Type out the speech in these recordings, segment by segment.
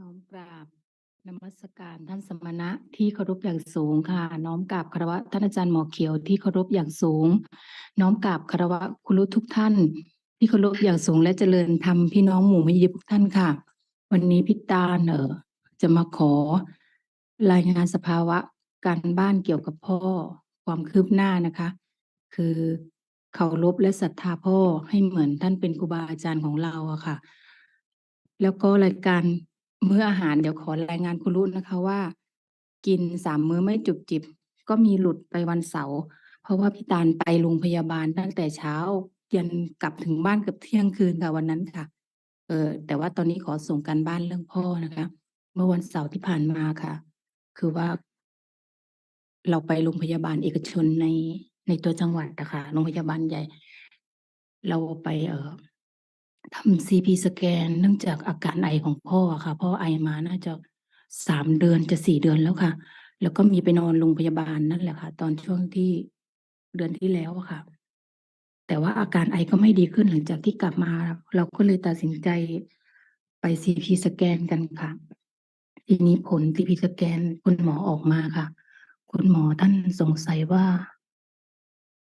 น้อมกราบนมัสการท่านสมณะที่เคารพอย่างสูงค่ะ น้อมกราบคารวะท่านอาจารย์หมอเขียวที่เคารพอย่างสูง น้อมกราบคารวะคุณรู้ทุกท่าน ที่เคารพอย่างสูงและเจริญธรรมพี่น้องหมู่มิตรทุกท่านค่ะ วันนี้พิตาเนอจะมาขอ รายงานสภาวะการบ้านเกี่ยวกับพ่อความคืบหน้านะคะ คือเคารพและศรัทธาพ่อให้เหมือนท่านเป็นครูบาอาจารย์ของเราอะค่ะ แล้วก็รายการ มื้ออาหารเดี๋ยวขอรายงานคุณรุ่นนะคะว่า กินสามมื้อไม่จุบจิบ ก็มีหลุดไปวันเสาร์ เพราะว่าพี่ตาลไปโรงพยาบาลตั้งแต่เช้า ยันกลับถึงบ้านเกือบเที่ยงคืนค่ะวันนั้นค่ะ เออ แต่ว่าตอนนี้ขอส่งการบ้านเรื่องพ่อนะคะ เมื่อวันเสาร์ที่ผ่านมาค่ะ คือว่า เราไปโรงพยาบาลเอกชนในในตัวจังหวัดนะคะโรงพยาบาลใหญ่ เราไป เอ่อ ทำซีพีสแกน เนื่องจากอาการไอของพ่ออะค่ะ พ่อไอมาน่าจะสามเดือน จะสี่เดือนแล้วค่ะ แล้วก็มีไปนอนโรงพยาบาลนั่นแหละค่ะ ตอนช่วงที่ เดือนที่แล้วอะค่ะ แต่ว่าอาการไอก็ไม่ดีขึ้นหลังจากที่กลับมา เราก็เลยตัดสินใจไปซีพีสแกนกันค่ะ ทีนี้ผลซีพีสแกน คุณหมอออกมาค่ะ คุณหมอท่านสงสัยว่า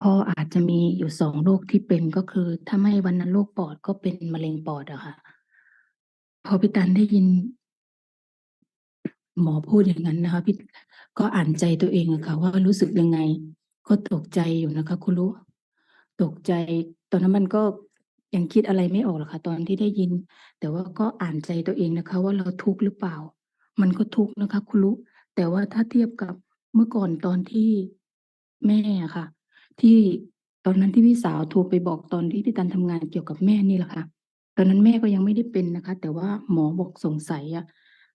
พ่ออาจจะมีอยู่สองโรคที่เป็นก็คือ ถ้าไม่วัณโรคปอดก็เป็นมะเร็งปอดอะค่ะ พอพี่ตันได้ยิน หมอพูดอย่างนั้นนะคะพี่ก็อ่านใจตัวเองอะค่ะ ว่ารู้สึกยังไง ก็ตกใจอยู่นะคะ คุณรู้ ตกใจตอนนั้นมันก็ยังคิดอะไรไม่ออกหรอกค่ะ ตอนที่ได้ยิน แต่ว่าก็อ่านใจตัวเองนะคะ ว่าเราทุกข์หรือเปล่า มันก็ทุกข์นะคะ คุณรู้ แต่ว่าถ้าเทียบกับเมื่อก่อนตอนที่แม่อะค่ะ ที่ตอนนั้นที่พี่สาวโทรไปบอกตอนที่พี่ตันทำงานเกี่ยวกับแม่นี่แหละค่ะ ตอนนั้นแม่ก็ยังไม่ได้เป็นนะคะ แต่ว่าหมอบอกสงสัยอะ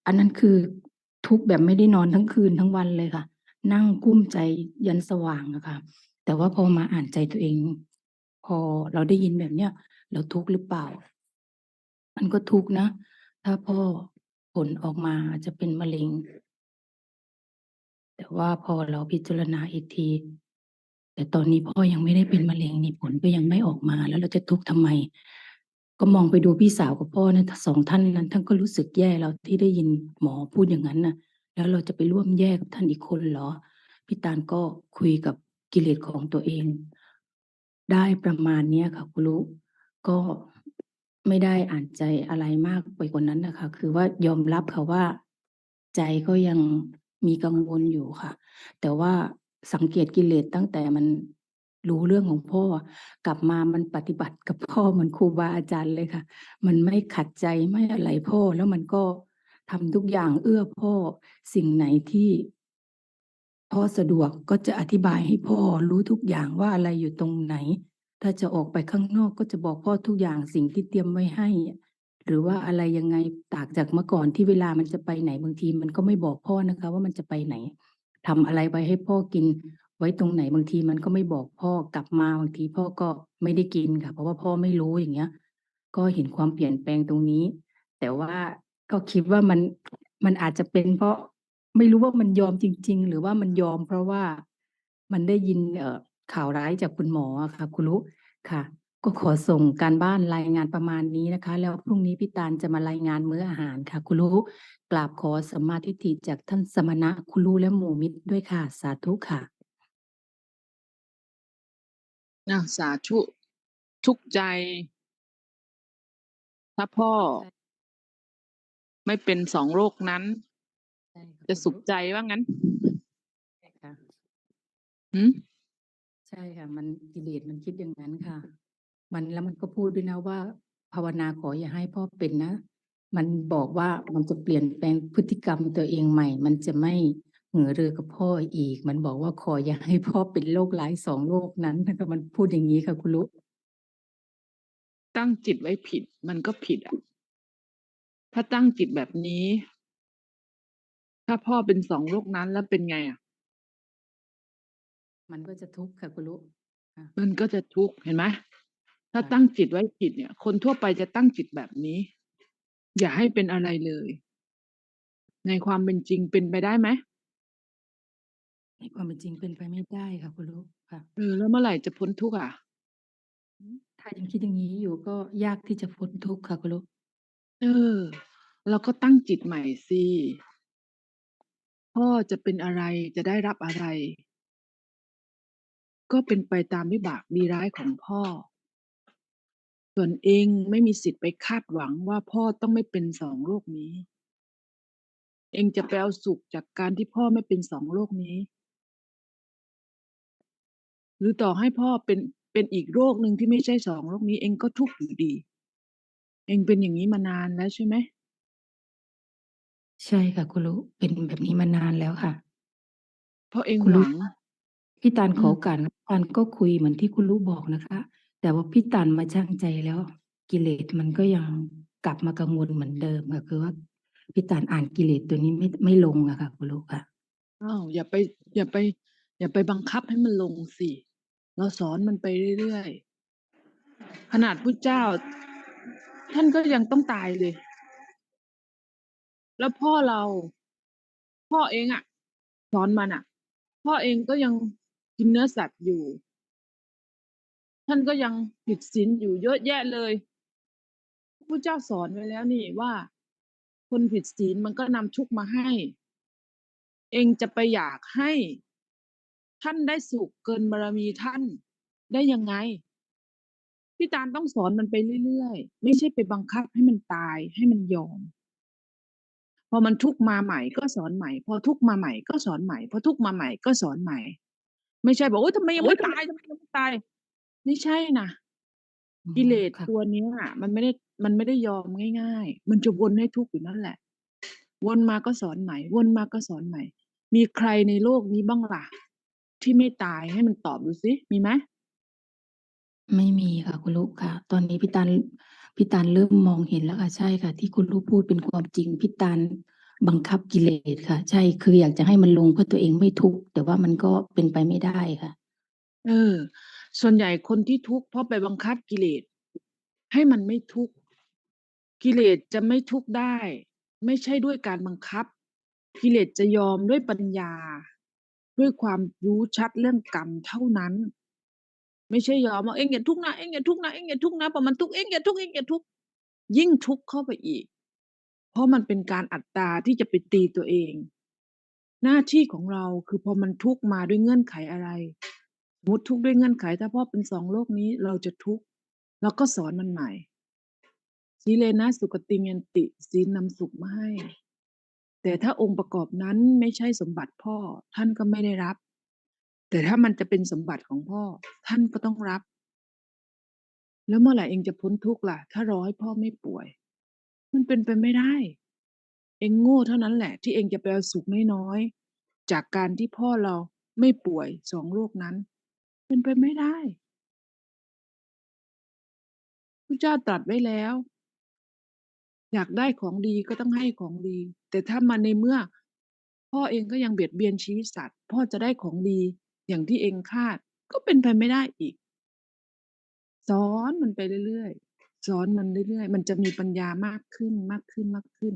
อันนั้นคือทุกแบบไม่ได้นอนทั้งคืนทั้งวันเลยค่ะ นั่งกุ้มใจยันสว่างอะค่ะ แต่ว่าพอมาอ่านใจตัวเอง พอเราได้ยินแบบเนี้ยเราทุกข์หรือเปล่า มันก็ทุกข์นะ ถ้าพ่อผลออกมาจะเป็นมะเร็ง แต่ว่าพอเราพิจารณาอีกที แต่ตอนนี้พ่อยังไม่ได้เป็นมะเร็งนี่ผลก็ยังไม่ออกมา แล้วเราจะทุกข์ทำไม ก็มองไปดูพี่สาวกับพ่อนะสองท่านนั้น ท่านก็รู้สึกแย่แล้วที่ได้ยินหมอพูดอย่างนั้นน่ะแล้วเราจะไปร่วมแย่กับท่านอีกคนเหรอพี่ตาลก็คุยกับกิเลสของตัวเอง ได้ประมาณเนี้ยค่ะคุณรู้ก็ไม่ได้อ่านใจอะไรมากไปกว่านั้นนะคะ คือว่ายอมรับค่ะว่า ใจก็ยังมีกังวลอยู่ค่ะ แต่ว่า สังเกตกิเลสตั้งแต่มันรู้เรื่องของพ่อ กลับมามันปฏิบัติกับพ่อเหมือนครูบาอาจารย์เลยค่ะ มันไม่ขัดใจไม่อะไรพ่อ แล้วมันก็ทำทุกอย่างเอื้อพ่อสิ่งไหนที่ พ่อสะดวกก็จะอธิบายให้พ่อรู้ทุกอย่างว่าอะไรอยู่ตรงไหน ถ้าจะออกไปข้างนอกก็จะบอกพ่อทุกอย่างสิ่งที่เตรียมไว้ให้ หรือว่าอะไรยังไงต่างจากเมื่อก่อนที่เวลามันจะไปไหนบางที มันก็ไม่บอกพ่อนะคะ ว่ามันจะไปไหน ทำอะไรไว้ให้พ่อกิน ไว้ตรงไหนบางทีมันก็ไม่บอกพ่อกลับมาบางทีพ่อก็ไม่ได้กินค่ะ เพราะว่าพ่อไม่รู้อย่างเงี้ย ก็เห็นความเปลี่ยนแปลงตรงนี้ แต่ว่าก็คิดว่ามันมันอาจจะเป็นเพราะไม่รู้ว่ามันยอมจริง ๆ หรือว่ามันยอมเพราะว่ามันได้ยินเอ่อข่าวร้ายจากคุณหมออะค่ะคุณรู้ค่ะ ก็ขอส่งการบ้านรายงานประมาณนี้นะคะ แล้วพรุ่งนี้พี่ตาลจะมารายงานมื้ออาหารค่ะ คุณรู้ กราบขอสัมมาทิฏฐิจากท่านสมณะคุณรู้และหมู่มิตรด้วยค่ะ สาธุค่ะนะสาธุ ทุกข์ใจ ถ้าพ่อใช่ไม่เป็นสองโรคนั้นใช่ค่ะจะคุณสุขรู้ใจว่างั้นใช่ค่ะหืมใช่ค่ะ มันกิเลสมันคิดอย่างนั้นค่ะ มันแล้วมันก็พูดด้วยนะว่า ภาวนาขออย่าให้พ่อเป็นนะ มันบอกว่ามันจะเปลี่ยนแปลงพฤติกรรมตัวเองใหม่ มันจะไม่เหงือเรือกับพ่ออีก มันบอกว่าขออย่าให้พ่อเป็นโรคร้ายสองโรคนั้นนะคะมันพูดอย่างนี้ค่ะคุณลุตั้งจิตไว้ผิด มันก็ผิดอะ ถ้าตั้งจิตแบบนี้ ถ้าพ่อเป็นสองโรคนั้นแล้วเป็นไงอะ มันก็จะทุกข์ค่ะคุณลุค่ะมันก็จะทุกข์เห็นไหมถ้าค่ะตั้งจิตไว้ผิดเนี่ย คนทั่วไปจะตั้งจิตแบบนี้ อย่าให้เป็นอะไรเลย ในความเป็นจริงเป็นไปได้ไหม ในความเป็นจริงเป็นไปไม่ได้ค่ะ คุณลุค่ะ เออ แล้วเมื่อไหร่จะพ้นทุกข์อะถ้ายังคิดอย่างนี้อยู่ ก็ยากที่จะพ้นทุกข์ค่ะคุณลุเออ เราก็ตั้งจิตใหม่สิ พ่อจะเป็นอะไร จะได้รับอะไร ก็เป็นไปตามวิบากดีร้ายของพ่อ ส่วนเองไม่มีสิทธิ์ไปคาดหวังว่าพ่อต้องไม่เป็นสองโลกนี้ เองจะไปเอาสุขจากการที่พ่อไม่เป็นสองโลกนี้ หรือต่อให้พ่อเป็นเป็นอีกโรคหนึ่งที่ไม่ใช่สองโรคนี้ เองก็ทุกข์อยู่ดี เองเป็นอย่างนี้มานานแล้วใช่ไหมใช่ค่ะคุณลุเป็นแบบนี้มานานแล้วค่ะ เพราะเองคุณหลุวัง พี่ตาลอืขอมโอกาสนะพี่ตาลก็คุยเหมือนที่คุณลุบอกนะคะ แต่ว่าพี่ตาลมาชั่งใจแล้ว กิเลสมันก็ยังกลับมากังวลเหมือนเดิมค่ะคือว่าพี่ตาลอ่านกิเลสตัวนี้ไม่ไม่ลงอะค่ะคุณลุค่ะอ้าวอย่าไป อย่าไป อย่าไปบังคับให้มันลงสิเราสอนมันไปเรื่อยๆขนาดพุทธเจ้า ท่านก็ยังต้องตายเลย แล้วพ่อเรา พ่อเองอะสอนมันอะพ่อเองก็ยังกินเนื้อสัตว์อยู่ ท่านก็ยังผิดศีลอยู่เยอะแยะเลยพุทธเจ้าสอนไว้แล้วนี่ว่า คนผิดศีลมันก็นำทุกข์มาให้ เองจะไปอยากให้ ท่านได้สุขเกินบารมีท่านได้ยังไงพี่ตาลต้องสอนมันไปเรื่อยๆ ไม่ใช่ไปบังคับให้มันตายให้มันยอม พอมันทุกข์มาใหม่ก็สอนใหม่ พอทุกข์มาใหม่ก็สอนใหม่ พอทุกข์มาใหม่ก็สอนใหม่ ไม่ใช่บอกโอ้ยทำไมยังไม่ตายทำไมยังไม่ตาย ไม่ใช่นะ อืกิมเลสค่ะ ตัวเนี้ยมันไม่ได้ มันไม่ได้ยอมง่าย ๆ มันจะวนให้ทุกข์อยู่นั่นแหละ วนมาก็สอนใหม่ วนมาก็สอนใหม่ มีใครในโลกนี้บ้างล่ะ ที่ไม่ตาย ให้มันตอบดูสิ มีไหม ไม่มีค่ะคุณลุค่ะ ตอนนี้พี่ตาล พี่ตาลเริ่มมองเห็นแล้วค่ะ ใช่ค่ะ ที่คุณลุพูดเป็นความจริง พี่ตาลบังคับกิเลสค่ะ ใช่ คืออยากจะให้มันลงเพื่อตัวเองไม่ทุกข์ แต่ว่ามันก็เป็นไปไม่ได้ค่ะ เออ ส่วนใหญ่คนที่ทุกข์เพราะไปบังคับกิเลสให้มันไม่ทุกข์กิเลสจะไม่ทุกข์ได้ ไม่ใช่ด้วยการบังคับ กิเลสจะยอมด้วยปัญญา ด้วยความรู้ชัดเรื่องกรรมเท่านั้น ไม่ใช่ยอมว่าเองอย่าทุกข์นะเองอย่าทุกข์นะเองอย่าทุกข์นะพอมันทุกข์เองอย่าทุกข์เองอย่าทุกข์ยิ่งทุกข์เข้าไปอีก เพราะมันเป็นการอัตตาที่จะไปตีตัวเอง หน้าที่ของเราคือพอมันทุกข์มาด้วยเงื่อนไขอะไร สมมติทุกข์ด้วยเงื่อนไข ถ้าพ่อเป็นสองโลกนี้เราจะทุกข์เราก็สอนมันใหม่สีเลนะสุกติยันติศีนำสุขมาให้ แต่ถ้าองค์ประกอบนั้นไม่ใช่สมบัติพ่อท่านก็ไม่ได้รับ แต่ถ้ามันจะเป็นสมบัติของพ่อ ท่านก็ต้องรับ แล้วเมื่อไหร่เองจะพ้นทุกข์ล่ะ ถ้ารอให้พ่อไม่ป่วย มันเป็นไปไม่ได้ เองโง่เท่านั้นแหละ ที่เองจะไปเอาสุขน้อยๆจากการที่พ่อเราไม่ป่วยสองโรคนั้น เป็นไปไม่ได้ พระเจ้าตรัสไว้แล้ว อยากได้ของดีก็ต้องให้ของดี แต่ถ้ามาในเมื่อ พ่อเองก็ยังเบียดเบียนชีวิตสัตว์ พ่อจะได้ของดีอย่างที่เองคาดก็เป็นไปไม่ได้อีก สอนมันไปเรื่อยๆสอนมันเรื่อยๆ มันจะมีปัญญามากขึ้นมากขึ้นมากขึ้น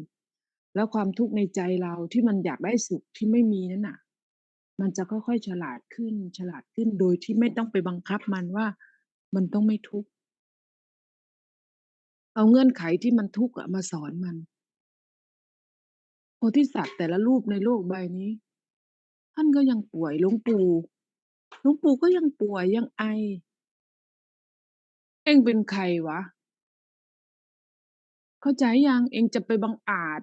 แล้วความทุกข์ในใจเราที่มันอยากได้สุขที่ไม่มีนั่นน่ะ มันจะค่อย ๆ ฉลาดขึ้น ฉลาดขึ้น โดยที่ไม่ต้องไปบังคับมันว่า มันต้องไม่ทุกข์ เอาเงื่อนไขที่มันทุกข์อะมาสอนมัน โพธิสัตว์แต่ละรูปในโลกใบนี้ ท่านก็ยังป่วยหลวงปู่หลวงปู่ก็ยังป่วยยังไอ เองเป็นใครวะ เข้าใจยังเองจะไปบังอาจ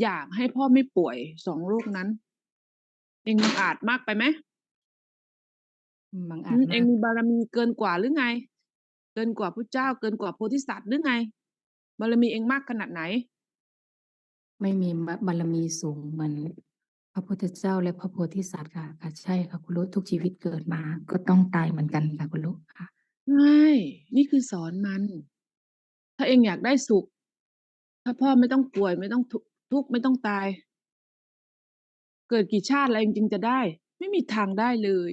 อยากให้พ่อไม่ป่วยสองโรคนั้น เองบังอาจมากไปไหมบางอือาจมมาเองกมีบารมีเกินกว่าหรือไง เกินกว่าพระเจ้า เกินกว่าโพธิสัตว์หรือไง บารมีเองมากขนาดไหน ไม่มีบารมีสูงเหมือนพระพุทธเจ้าและพระโพธิสัตว์ค่ะค่ะใช่ค่ะคุณลุทุกชีวิตเกิดมา ก็ต้องตายเหมือนกันค่ะคุณลุค่ะใช่นี่คือสอนมัน ถ้าเองอยากได้สุข ถ้าพ่อไม่ต้องป่วยไม่ต้องทุกทุกข์ไม่ต้องตาย เกิดกี่ชาติแล้วเองจึงจะได้ ไม่มีทางได้เลย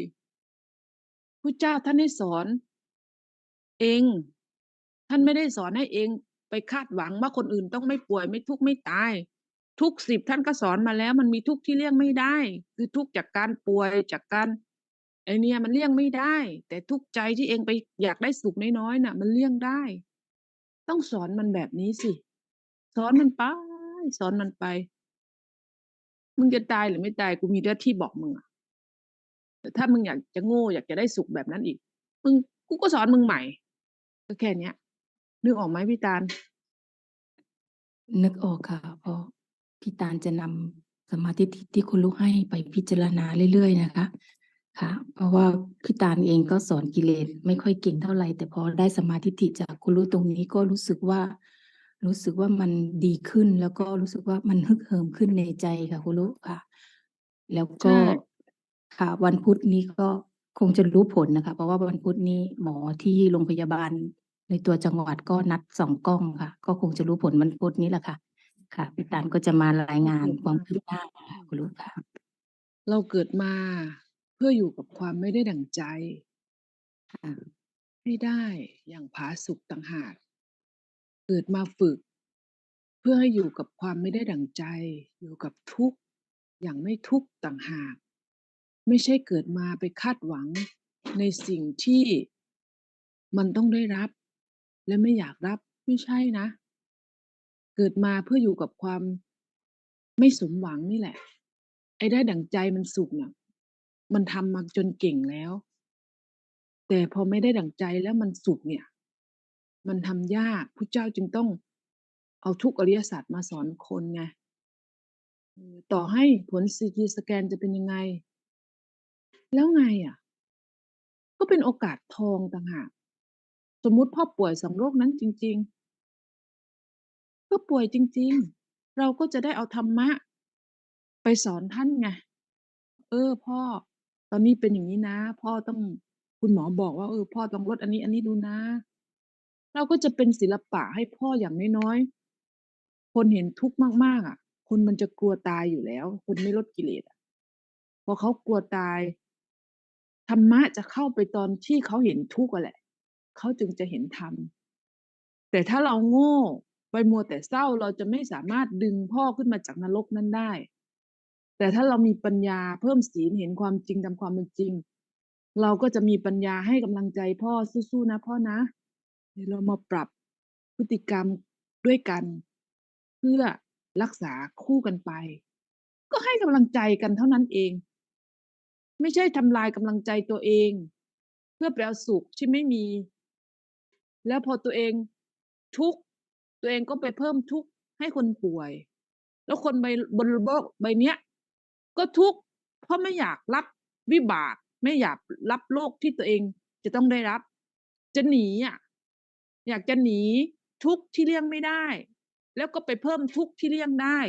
พุทธเจ้าท่านให้สอน เอง ท่านไม่ได้สอนให้เอง ไปคาดหวังว่าคนอื่นต้องไม่ป่วยไม่ทุกข์ไม่ตาย ทุกสิบท่านก็สอนมาแล้ว มันมีทุกข์ที่เลี่ยงไม่ได้ คือทุกข์จากการป่วยจากการไอเนี่ยมันเลี่ยงไม่ได้ แต่ทุกข์ใจที่เองไปอยากได้สุขน้อยๆน่ะ มันเลี่ยงได้ ต้องสอนมันแบบนี้สิ สอนมันไป สอนมันไป มึงจะตายหรือไม่ตายกูมีหน้าที่บอกมึงอะแต่ถ้ามึงอยากจะโง่อยากจะได้สุขแบบนั้นอีก มึงกูก็สอนมึงใหม่ ก็แค่เนี้ยนึกออกไหมพี่ตาล นึกออกค่ะเพราะพี่ตาลจะนำสมาธิที่คุณลูกให้ไปพิจารณาเรื่อยๆนะคะ ค่ะ เพราะว่าพี่ตาลเองก็สอนกิเลสไม่ค่อยเก่งเท่าไหร่แต่พอได้สมาธิจากคุณลูกตรงนี้ก็รู้สึกว่า รู้สึกว่ามันดีขึ้น แล้วก็รู้สึกว่ามันฮึกเหิมขึ้นในใจค่ะ คุณลูกค่ะ แล้วก็ใช่ค่ะ วันพุธนี้ก็คงจะรู้ผลนะคะ เพราะว่าวันพุธนี้หมอที่โรงพยาบาลในตัวจังหวัดก็นัดสองกล้องค่ะ ก็คงจะรู้ผลวันพุธนี้แหละค่ะ ค่ะ พี่ตาลก็จะมารายงานความคืบหน้าค่ะ คุณลูกค่ะ เราเกิดมาเพื่ออยู่กับความไม่ได้ดั่งใจ ค่ะ ให้ได้อย่างผาสุกต่างหาก เกิดมาฝึก เพื่อให้อยู่กับความไม่ได้ดั่งใจ อยู่กับทุกข์อย่างไม่ทุกข์ต่างหาก ไม่ใช่เกิดมาไปคาดหวังในสิ่งที่มันต้องได้รับ และไม่อยากรับไม่ใช่นะ เกิดมาเพื่ออยู่กับความไม่สมหวังนี่แหละ ไอ้ได้ดั่งใจมันสุขเนี่ยมันทำมาจนเก่งแล้ว แต่พอไม่ได้ดั่งใจแล้วมันสุขเนี่ย มันทำยากพุทธเจ้าจึงต้องเอาทุกอริยศาสัจมาสอนคนไงต่อให้ผลซีทีสแกนจะเป็นยังไง แล้วไงอะ ก็เป็นโอกาสทองต่างหากสมมุติพ่อป่วยสองโรคนั้นจริง ๆ ก็ป่วยจริง ๆ เราก็จะได้เอาธรรมะ ไปสอนท่านไงเออพ่อ ตอนนี้เป็นอย่างนี้นะ พ่อต้องคุณหมอบอกว่าเออพ่อต้องลดอันนี้อันนี้ดูนะ เราก็จะเป็นศิลปะให้พ่ออย่างน้อยๆ คนเห็นทุกข์มาก ๆ อะ คนมันจะกลัวตายอยู่แล้ว คนไม่ลดกิเลสอะพอเขากลัวตาย ธรรมะจะเข้าไปตอนที่เขาเห็นทุกข์แหละ เขาจึงจะเห็นธรรม แต่ถ้าเราโง่ไปมัวแต่เศร้าเราจะไม่สามารถดึงพ่อขึ้นมาจากนรกนั้นได้ แต่ถ้าเรามีปัญญาเพิ่มศีลเห็นความจริงตามความเป็นจริง เราก็จะมีปัญญาให้กำลังใจพ่อสู้ๆนะพ่อนะ เดี๋ยวเรามาปรับพฤติกรรมด้วยกัน เพื่อรักษาคู่กันไป ก็ให้กำลังใจกันเท่านั้นเอง ไม่ใช่ทำลายกำลังใจตัวเอง เพื่อไปเอาสุขที่ไม่มี แล้วพอตัวเองทุกตัวเองก็ไปเพิ่มทุกให้คนป่วย แล้วคนใบบนโลกใบเนี้ย ก็ทุกเพราะไม่อยากรับวิบาก ไม่อยากรับโลกที่ตัวเองจะต้องได้รับ จะหนีอะ อยากจะหนีทุกข์ที่เลี่ยงไม่ได้ แล้วก็ไปเพิ่มทุกข์ที่เลี่ยงได้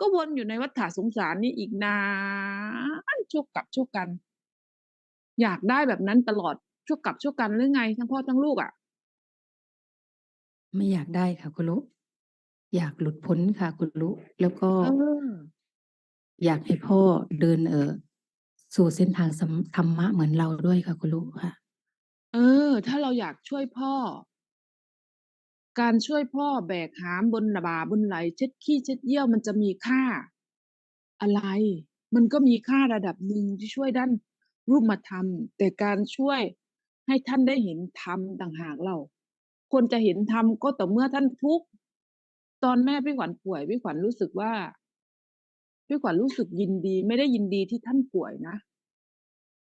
ก็วนอยู่ในวัฏฏะสงสารนี้อีกนานชั่วกับชั่วกัน อยากได้แบบนั้นตลอดชั่วกับชั่วกันหรือไง ทั้งพ่อทั้งลูกอะ?ไม่อยากได้ค่ะ คุณลูกอยากหลุดพ้นค่ะ คุณลูกแล้วก็เอออยากให้พ่อเดินเอ่อสู่เส้นทางสัมธรรมะเหมือนเราด้วยค่ะ คุณลูกค่ะเออถ้าเราอยากช่วยพ่อ การช่วยพ่อแบกหามบนบ่าบนไหล เช็ดขี้เช็ดเยี่ยวมันจะมีค่า อะไร มันก็มีค่าระดับหนึ่งที่ช่วยด้านรูปธรรม แต่การช่วยให้ท่านได้เห็นธรรมต่างหากเล่าคนจะเห็นธรรมก็ต่อเมื่อท่านทุกข์ตอนแม่พี่ขวัญป่วยพี่ขวัญรู้สึกว่าพี่ขวัญรู้สึกยินดี ไม่ได้ยินดีที่ท่านป่วยนะ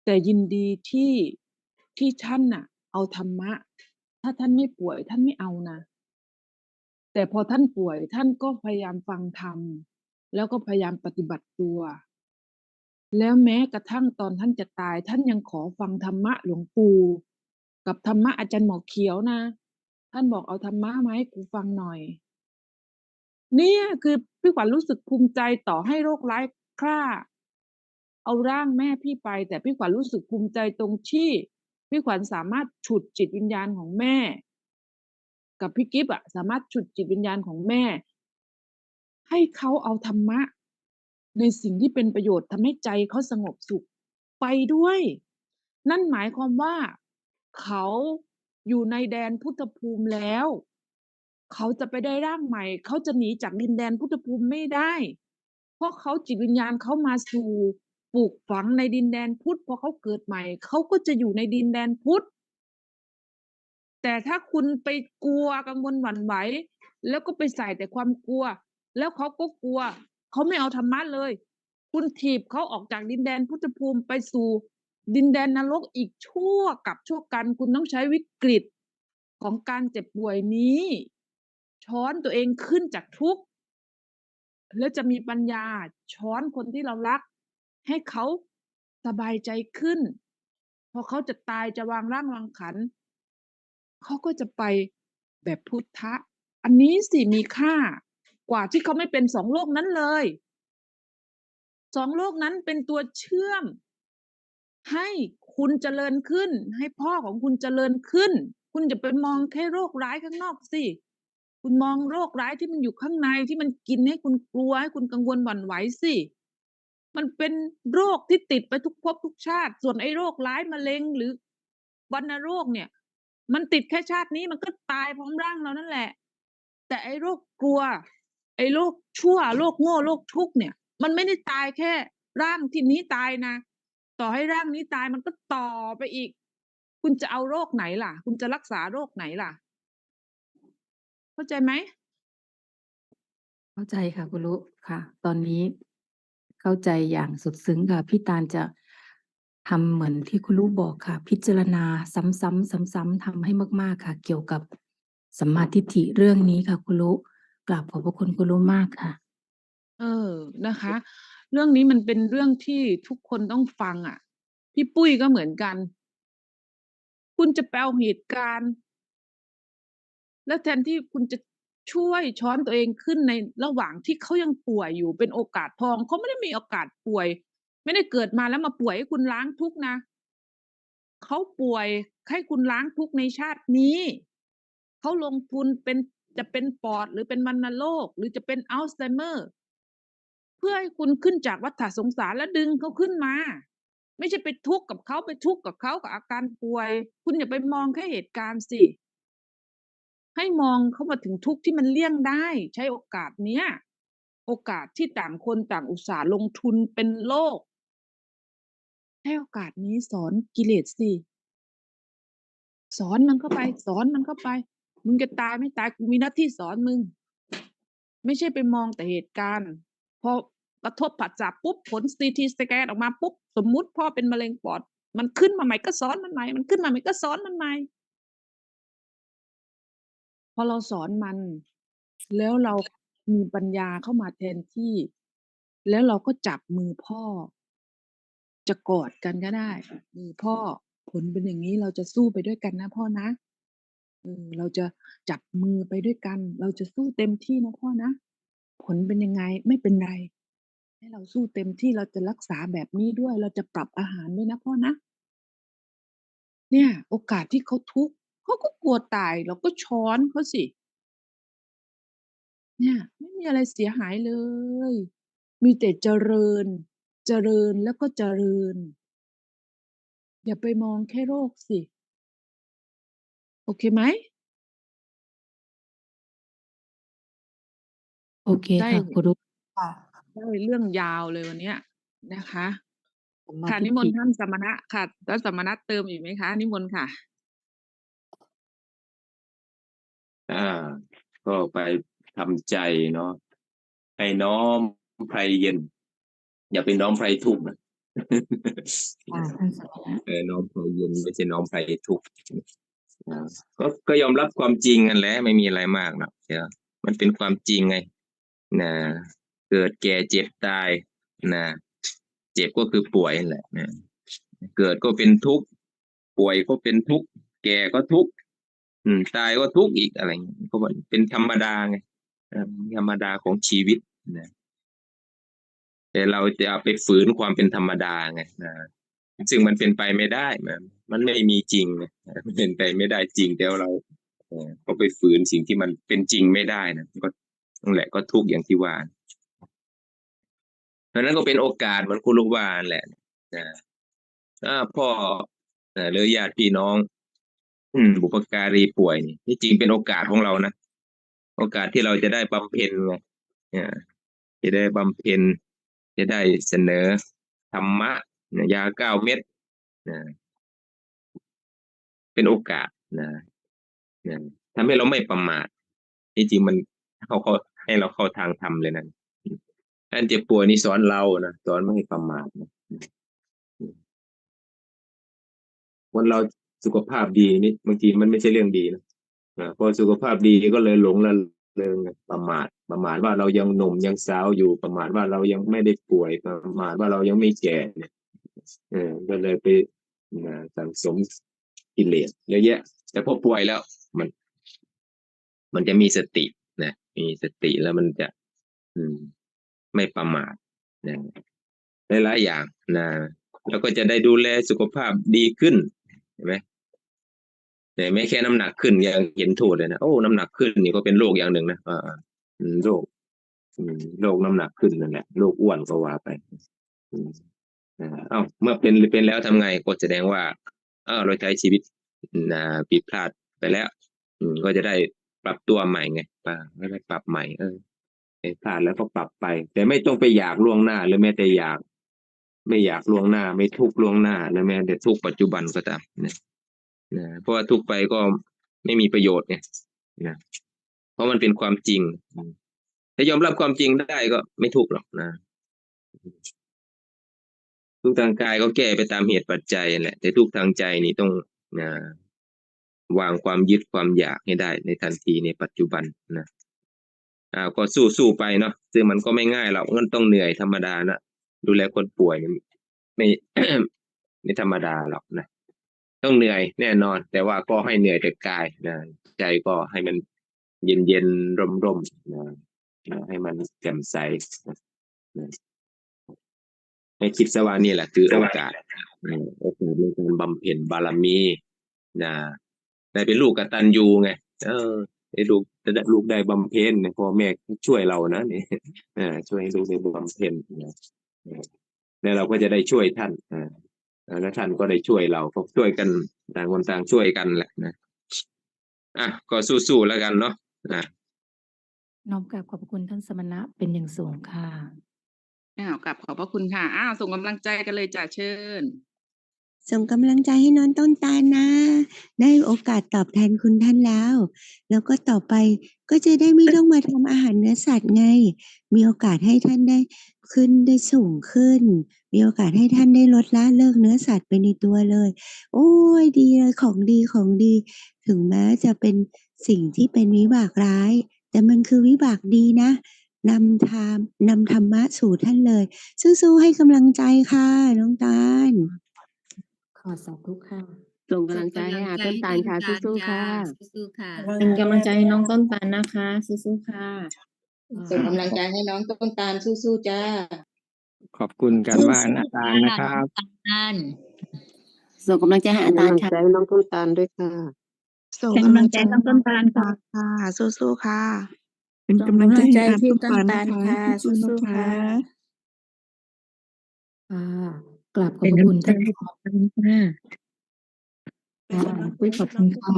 แต่ยินดีที่ที่ท่านน่ะ เอาธรรมะ ถ้าท่านไม่ป่วย ท่านไม่เอานะ แต่พอท่านป่วย ท่านก็พยายามฟังธรรม แล้วก็พยายามปฏิบัติตัว แล้วแม้กระทั่งตอนท่านจะตาย ท่านยังขอฟังธรรมะหลวงปู่กับธรรมะอาจารย์หมอเขียวนะ ท่านบอก"เอาธรรมะมาให้กูฟังหน่อย"เนี่ยคือพี่ขวัญรู้สึกภูมิใจต่อให้โรคร้ายคร่าเอาร่างแม่พี่ไป แต่พี่ขวัญรู้สึกภูมิใจตรงที่ พี่ขวัญสามารถฉุดจิตวิญญาณของแม่ กับพี่กิ๊บอะสามารถฉุดจิตวิญญาณของแม่ ให้เขาเอาธรรมะ ในสิ่งที่เป็นประโยชน์ทำให้ใจเขาสงบสุขไปด้วย นั่นหมายความว่าเขาอยู่ในแดนพุทธภูมิแล้ว เขาจะไปได้ร่างใหม่ เขาจะหนีจากดินแดนพุทธภูมิไม่ได้ เพราะเขาจิตวิญญาณเขามาสู่ ปลูกฝังในดินแดนพุทธพอเขาเกิดใหม่เขาก็จะอยู่ในดินแดนพุทธแต่ถ้าคุณไปกลัวกังวลหวั่นไหวแล้วก็ไปใส่แต่ความกลัว แล้วเขาก็กลัวเขาไม่เอาธรรมะเลย คุณถีบเขาออกจากดินแดนพุทธภูมิไปสู่ ดินแดนนรกอีกชั่วกับชั่วกัน คุณต้องใช้วิกฤตของการเจ็บป่วยนี้ ช้อนตัวเองขึ้นจากทุกข์แล้วจะมีปัญญาช้อนคนที่เรารัก ให้เขาสบายใจขึ้น พอเขาจะตายจะวางร่างวางขัน เขาก็จะไปแบบพุทธะ อันนี้สิมีค่ากว่าที่เขาไม่เป็นสองโลกนั้นเลย สองโลกนั้นเป็นตัวเชื่อม ให้คุณเจริญขึ้น ให้พ่อของคุณเจริญขึ้น คุณอย่าไปมองแค่โรคร้ายข้างนอกสิคุณมองโรคร้ายที่มันอยู่ข้างในที่มันกินให้คุณกลัวให้คุณกังวลหวั่นไหวสิ มันเป็นโรคที่ติดไปทุกภพทุกชาติ ส่วนไอ้โรคร้ายมะเร็งหรือวัณโรคเนี่ย มันติดแค่ชาตินี้มันก็ตายพร้อมร่างเรานั่นแหละ แต่ไอ้โรคกลัว ไอ้โรคชั่วโรคโง่โรคทุกเนี่ย มันไม่ได้ตายแค่ร่างที่นี้ตายนะ ต่อให้ร่างนี้ตายมันก็ต่อไปอีก คุณจะเอาโรคไหนล่ะ คุณจะรักษาโรคไหนล่ะ เข้าใจไหมเข้าใจค่ะ คุณลุค่ะ ตอนนี้ เข้าใจอย่างสุดซึ้งค่ะ พี่ตาลจะทำเหมือนที่คุณลุบอกค่ะ พิจารณาซ้ำๆซ้ำๆทำให้มาก ๆค่ะ เกี่ยวกับสัมมาทิฏฐิเรื่องนี้ค่ะ คุณลุกราบขอบพระคุณคุณลุมากค่ะ เออนะคะ เรื่องนี้มันเป็นเรื่องที่ทุกคนต้องฟังอะ พี่ปุ้ยก็เหมือนกัน คุณจะแปลเหตุการณ์ แล้วแทนที่คุณจะ ช่วยช้อนตัวเองขึ้นในระหว่างที่เขายังป่วยอยู่เป็นโอกาสทองเขาไม่ได้มีโอกาสป่วย ไม่ได้เกิดมาแล้วมาป่วยให้คุณล้างทุกนะเขาป่วยให้คุณล้างทุกในชาตินี้เขาลงทุนเป็นจะเป็นปอดหรือเป็นวัณโรคหรือจะเป็นอัลไซเมอร์ เพื่อให้คุณขึ้นจากวัฏสงสารแล้วดึงเขาขึ้นมา ไม่ใช่ไปทุกข์กับเขาไปทุกข์กับเขากับอาการป่วย คุณอย่าไปมองแค่เหตุการณ์สิ ให้มองเข้ามาถึงทุกข์ที่มันเลี่ยงได้ ใช้โอกาสเนี้ย โอกาสที่ต่างคนต่างอุตสาห์ลงทุนเป็นโลก ให้โอกาสนี้สอนกิเลสสิสอนมันเข้าไป สอนมันเข้าไป มึงจะตายไม่ตายกูมีหน้าที่สอนมึง ไม่ใช่ไปมองแต่เหตุการณ์พอกระทบผัสสะปุ๊บผลซีทีสแกนออกมาปุ๊บสมมุติพ่อเป็นมะเร็งปอด มันขึ้นมาใหม่ก็สอนมันใหม่ มันขึ้นมาใหม่ก็สอนมันใหม่ อเราสอนมัน แล้วเรามีปัญญาเข้ามาแทนที่ แล้วเราก็จับมือพ่อ จะกอดกันก็ได้มือพ่อผลเป็นอย่างนี้เราจะสู้ไปด้วยกันนะพ่อนะเราจะจับมือไปด้วยกัน เราจะสู้เต็มที่นะพ่อนะผลเป็นยังไงไม่เป็นไร ให้เราสู้เต็มที่เราจะรักษาแบบนี้ด้วย เราจะปรับอาหารด้วยนะพ่อนะ เนี่ย โอกาสที่เขาทุกข์ เขาก็กลัวตาย เราก็ช้อนเขาสิ เนี่ย ไม่มีอะไรเสียหายเลย มีแต่เจริญ เจริญแล้วก็เจริญ อย่าไปมองแค่โรคสิ โอเคไหม?โอเคได้ค่ะคุณลุค่ะได้เรื่องยาวเลยวันเนี้ยนะคะ สัมมาค่ะ ทินิฏมนฐิ ต์ท่านสมณะค่ะท่านสมณะเติมอีกไหมคะ?นิมนต์ค่ะ อาก็ไปทำใจเนาะให้น้อมไพรเย็น อย่าไปน้อมไพรทุกข์นะค่ะท่านสมณะเออน้อมไพรเย็นไม่ใช่น้อมไพรทุกข์อาก็ก็ยอมรับความจริงนั่นแหละไม่มีอะไรมากหรอกเนาะมันเป็นความจริงไงนะเกิดแก่เจ็บตายนะเจ็บก็คือป่วยนั่นแหละนะเกิดก็เป็นทุกข์ป่วยก็เป็นทุกข์แก่ก็ทุกข์ อืม ตายก็ทุกข์อีกอะไรงี้เพราะว่าเป็นธรรมดาไงธรรมดาของชีวิตนะแต่เราจะไปฝืนความเป็นธรรมดาไงนะซึ่งมันเป็นไปไม่ได้มันมันไม่มีจริงไงมันเป็นไปไม่ได้จริงแต่เราก็ไปฝืนสิ่งที่มันเป็นจริงไม่ได้นะก็นั่นแหละก็ทุกข์อย่างที่ว่าเพราะนั้นก็เป็นโอกาสเหมือนคุณลูกวานแหละนะพ่อเอ่อหรือญาติพี่น้อง อืม บุพการีป่วยนี่ที่จริงเป็นโอกาสของเรานะ โอกาสที่เราจะได้บำเพ็ญไงอาจะได้บำเพ็ญ จะได้เสนอธรรมะนะยาเม็ดนะเป็นโอกาสนะนะทำให้เราไม่ประมาทที่จริงมันเขาก็ให้ให้เราเข้าทางธรรมเลยนะอันเจ็บป่วยนี่สอนเรานะสอนไม่ให้ประมาทนะวันเรา สุขภาพดีนี่บางทีมันไม่ใช่เรื่องดีนะอ่าพอสุขภาพดีก็เลยหลงละเริงประมาทประมาทว่าเรายังหนุ่มยังสาวอยู่ประมาทว่าเรายังไม่ได้ป่วยประมาทว่าเรายังไม่แก่เนี่ยเออก็เลยไปนะสังสมกิเลสเยอะแยะ แต่พอป่วยแล้ว มัน มันจะมีสตินะมีสติแล้วมันจะ อืม ไม่ประมาทนะหลายๆอย่างนะแล้วก็จะได้ดูแลสุขภาพดีขึ้นเห็นไหม แต่ไม่แค่น้ำหนักขึ้นยังเห็นโทษเลยนะโอ้น้ำหนักขึ้นนี่ก็เป็นโรคอย่างหนึ่งนะอ่าโรคโรคน้ำหนักขึ้นนั่นแหละโรคอ้วนก็ว่าไปอืมอ่าเอ้าเมื่อเป็นเป็นแล้วทำไงก็แสดงว่าเออเราใช้ชีวิตนะผิดพลาดไปแล้ว อืมก็จะได้ปรับตัวใหม่ไงป่าไม่ได้ปรับใหม่ เออพลาดแล้วก็ปรับไป แต่ไม่ต้องไปอยากล่วงหน้า หรือแม้แต่อยาก ไม่อยากล่วงหน้า ไม่ทุกข์ล่วงหน้าหรือแม้แต่ทุกข์ปัจจุบันก็ตามนะ นะเพราะว่าทุกข์ไปก็ไม่มีประโยชน์ไงนะเพราะมันเป็นความจริงอืมถ้ายอมรับความจริงได้ก็ไม่ทุกข์หรอกนะทุกข์ทางกายก็แก้ไปตามเหตุปัจจัยนั่นแหละ แต่ทุกข์ทางใจนี่ต้องนะวางความยึดความอยากให้ได้ ในทันทีในปัจจุบันนะอ่าก็สู้สู้ไปเนาะซึ่งมันก็ไม่ง่ายหรอกมันต้องเหนื่อยธรรมดานะดูแลคนป่วยนี่ไม่ไม่ธรรมดาหรอกนะ ต้องเหนื่อยแน่นอน แต่ว่าก็ให้เหนื่อยแต่กายนะใจก็ให้มันเย็นเย็นร่มร่มๆนะนะให้มันแจ่มใสนะนะให้คิดซะว่านี่แหละคือโอกาสอืมโอกาสในการบำเพ็ญบารมีนะได้เป็นลูกกตัญญูไง เออไอ้ลูกจะได้ลูกได้บำเพ็ญเนี่ยพ่อแม่ช่วยเรานะนี่เออช่วยให้ลูกได้บำเพ็ญนะเออแล้วเราก็จะได้ช่วยท่านอ่า แล้วท่านก็ได้ช่วยเราก็ช่วยกันต่างคนต่างช่วยกันแหละนะอะก็สู้ๆแล้วกันเนาะอะน้อมกราบขอบพระคุณท่านสมณะเป็นอย่างสูงค่ะอ้าวกลับขอบพระคุณค่ะ อ้าวส่งกำลังใจกันเลยจ้ะเชิญ ส่งกำลังใจให้น้องต้นตาลนะ ได้โอกาสตอบแทนคุณท่านแล้ว แล้วก็ต่อไปก็จะได้ไม่ต้องมาทำอาหารเนื้อสัตว์ไง มีโอกาสให้ท่านได้ขึ้นได้สูงขึ้น มีโอกาสให้ท่านได้ลดละเลิกเนื้อสัตว์ไปในตัวเลย โอ้ยดีเลยของดีของดี ถึงแม้จะเป็นสิ่งที่เป็นวิบากร้าย แต่มันคือวิบากดีนะนำธรรมนำธรรมะสู่ท่านเลย สู้ๆให้กำลังใจค่ะน้องตาล ขอสาธุค่ะ ส่งกำลังใจให้อาต้นตาลค่ะสู้ๆค่ะสู้ๆค่ะเป็นกำลังใจให้น้องต้นตาลนะคะสู้ๆค่ะ ส่งกำลังใจให้น้องต้นตาลสู้ๆจ้า ขอบคุณกันบ้านอาจารย์นะครับต้นตาลส่งกำลังใจให้อาจารย์ค่ะน้องต้นตาลด้วยค่ะส่งเป็นกำกำลัลังงใจใจน้องต้นตาลค่ะค่ะ สู้ๆค่ะ เป็นกำลังใจส่งกำลังใจให้ที่อาต้นตาลค่ะ สู้ๆสู้นะๆค่ะค่ะ กราบขอบพระคุณท่านค่ะ ค่ะคุยขอบคุณค่ะ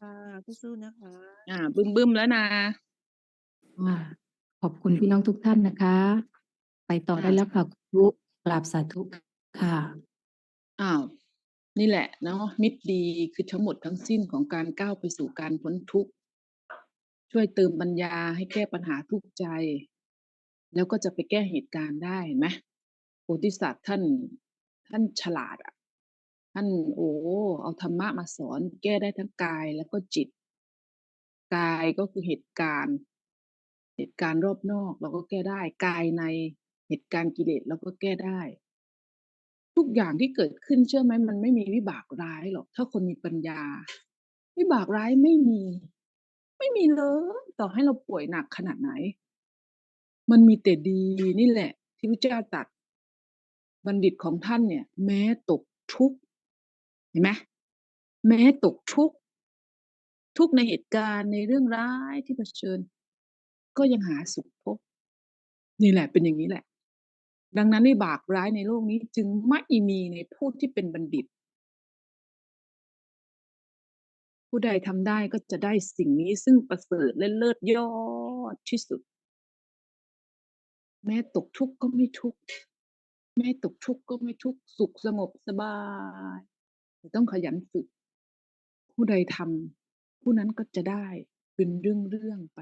ค่ะ สู้ๆ นะคะ อ่าบึ้มบึ้ม ๆ แล้วนะ ค่ะ ขอบคุณพี่น้องทุกท่านนะคะ ไปต่อได้แล้วค่ะคุณลุกราบสาธุค่ะ อ้าว นี่แหละเนาะมิตรดีคือทั้งหมดทั้งสิ้นของการก้าวไปสู่การพ้นทุกข์ ช่วยเติมปัญญาให้แก้ปัญหาทุกข์ใจ แล้วก็จะไปแก้เหตุการณ์ได้เห็นไหมโพ ธิสัตว์ท่านท่านฉลาดอะ ท่านโอ้เอาธรรมะมาสอน แก้ได้ทั้งกายแล้วก็จิต กายก็คือเหตุการณ์ เหตุการณ์รอบนอกเราก็แก้ได้ กายในเหตุการณ์กิเลสเราก็แก้ได้ ทุกอย่างที่เกิดขึ้นเชื่อไหมมันไม่มีวิบากร้ายหรอกถ้าคนมีปัญญา วิบากร้ายไม่มี ไม่มีเลยต่อให้เราป่วยหนักขนาดไหน มันมีแต่ดีนี่แหละ ที่พระเจ้าตรัด บัณฑิตของท่านเนี่ย แม้ตกทุกข์เห็นไหมแม้ตกทุกข์ทุกในเหตุการณ์ในเรื่องร้ายที่เผชิญ ก็ยังหาสุขพบ นี่แหละเป็นอย่างนี้แหละ ดังนั้นในบากร้ายในโลกนี้จึงไม่มีในผู้ที่เป็นบัณฑิต ผู้ใดทำได้ก็จะได้สิ่งนี้ซึ่งประเสริฐและเลิศยอดที่สุด แม้ตกทุกข์ก็ไม่ทุกข์ แม่ตกทุกข์ก็ไม่ทุกข์ สุขสงบสบายต่ต้องขยันฝึก ผู้ใดทำผู้นั้นก็จะได้เป็นเรื่อง ๆ ไป